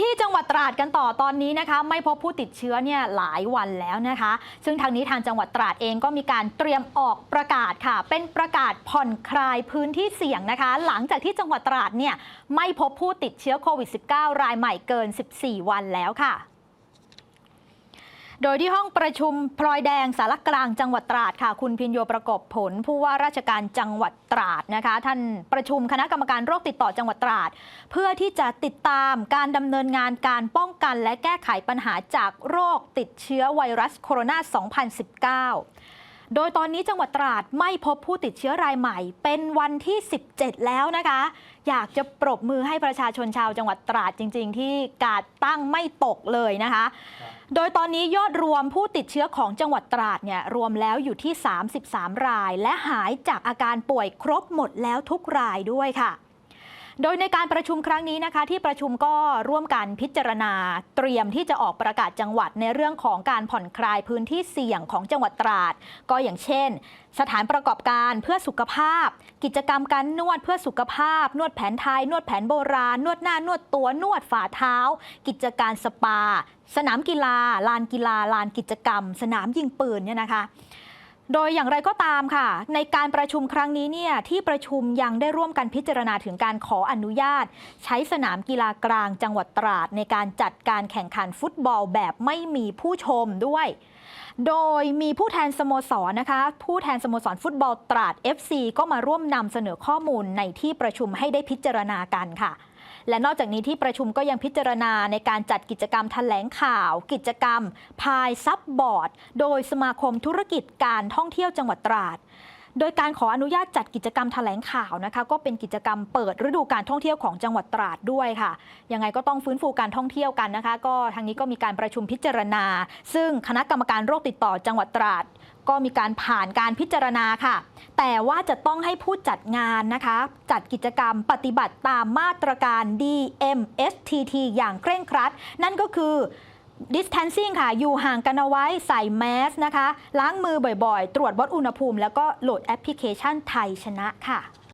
ที่จังหวัดตราดกันต่อตอนนี้นะคะ ไม่พบผู้ติดเชื้อเนี่ยหลายวันแล้วนะคะ ซึ่งทางนี้ทางจังหวัดตราดเองก็มีการเตรียมออกประกาศค่ะ เป็นประกาศผ่อนคลายพื้นที่เสี่ยงนะคะ หลังจากที่จังหวัดตราดเนี่ยไม่พบผู้ติดเชื้อโควิด -19 รายใหม่เกิน 14 วันแล้วค่ะ โดยที่ห้องประชุมพลอยแดงสารกลางจังหวัดตราดค่ะ คุณพินโยประกอบผล ผู้ว่าราชการจังหวัดตราดนะคะ ท่านประชุมคณะกรรมการโรคติดต่อจังหวัดตราด เพื่อที่จะติดตามการดำเนินงานการป้องกันและแก้ไขปัญหาจากโรคติดเชื้อไวรัสโคโรนา 2019โดยตอนนี้จังหวัดตราดไม่พบผู้ติดเชื้อรายใหม่ เป็นวันที่ 17 แล้วนะคะ อยากจะปรบมือให้ประชาชนชาวจังหวัดตราดจริง ๆ ที่กาดตั้งไม่ตกเลยนะคะ โดยตอนนี้ยอดรวมผู้ติดเชื้อของจังหวัดตราดเนี่ยรวมแล้วอยู่ที่ 33 ราย และหายจากอาการป่วยครบหมดแล้วทุกรายด้วยค่ะ โดยในการประชุมครั้งนี้นะคะ ที่ประชุมก็ร่วมกันพิจารณา เตรียมที่จะออกประกาศจังหวัดในเรื่องของการผ่อนคลายพื้นที่เสี่ยงของจังหวัดตราด ก็อย่างเช่น สถานประกอบการเพื่อสุขภาพ กิจกรรมการนวดเพื่อสุขภาพ นวดแผนไทย นวดแผนโบราณ นวดหน้านวดตัวนวดฝ่าเท้า กิจการสปา สนามกีฬา ลานกีฬา ลานกิจกรรม สนามยิงปืนเนี่ยนะคะ โดยอย่างไรก็ตามค่ะ ในการประชุมครั้งนี้เนี่ยที่ประชุมยังได้ร่วมกันพิจารณาถึงการขออนุญาต ใช้สนามกีฬากลางจังหวัดตราด ในการจัดการแข่งขันฟุตบอลแบบไม่มีผู้ชมด้วย โดยมีผู้แทนสโมสรนะคะ ผู้แทนสโมสรฟุตบอลตราด FC ก็มาร่วมนำเสนอข้อมูลในที่ประชุมให้ได้พิจารณากันค่ะ และนอกจากนี้ที่ประชุมก็ยังพิจารณาในการจัดกิจกรรมแถลงข่าว กิจกรรม พายซับบอร์ด โดยสมาคมธุรกิจการท่องเที่ยวจังหวัดตราด โดยการขออนุญาตจัดกิจกรรมแถลงข่าวนะคะ ก็เป็นกิจกรรมเปิดฤดูการท่องเที่ยวของจังหวัดตราดด้วยค่ะ ยังไงก็ต้องฟื้นฟูการท่องเที่ยวกันนะคะ ก็ทางนี้ก็มีการประชุมพิจารณา ซึ่งคณะกรรมการโรคติดต่อจังหวัดตราดก็มีการผ่านการพิจารณาค่ะ แต่ว่าจะต้องให้ผู้จัดงานนะคะ จัดกิจกรรมปฏิบัติตามมาตรการ DMSTT อย่างเคร่งครัด นั่นก็คือ distancing ค่ะ อยู่ห่างกันเอาไว้ใส่แมสนะคะ ล้างมือบ่อยๆ ตรวจวัดอุณหภูมิ แล้วก็โหลดแอปพลิเคชันไทยชนะค่ะ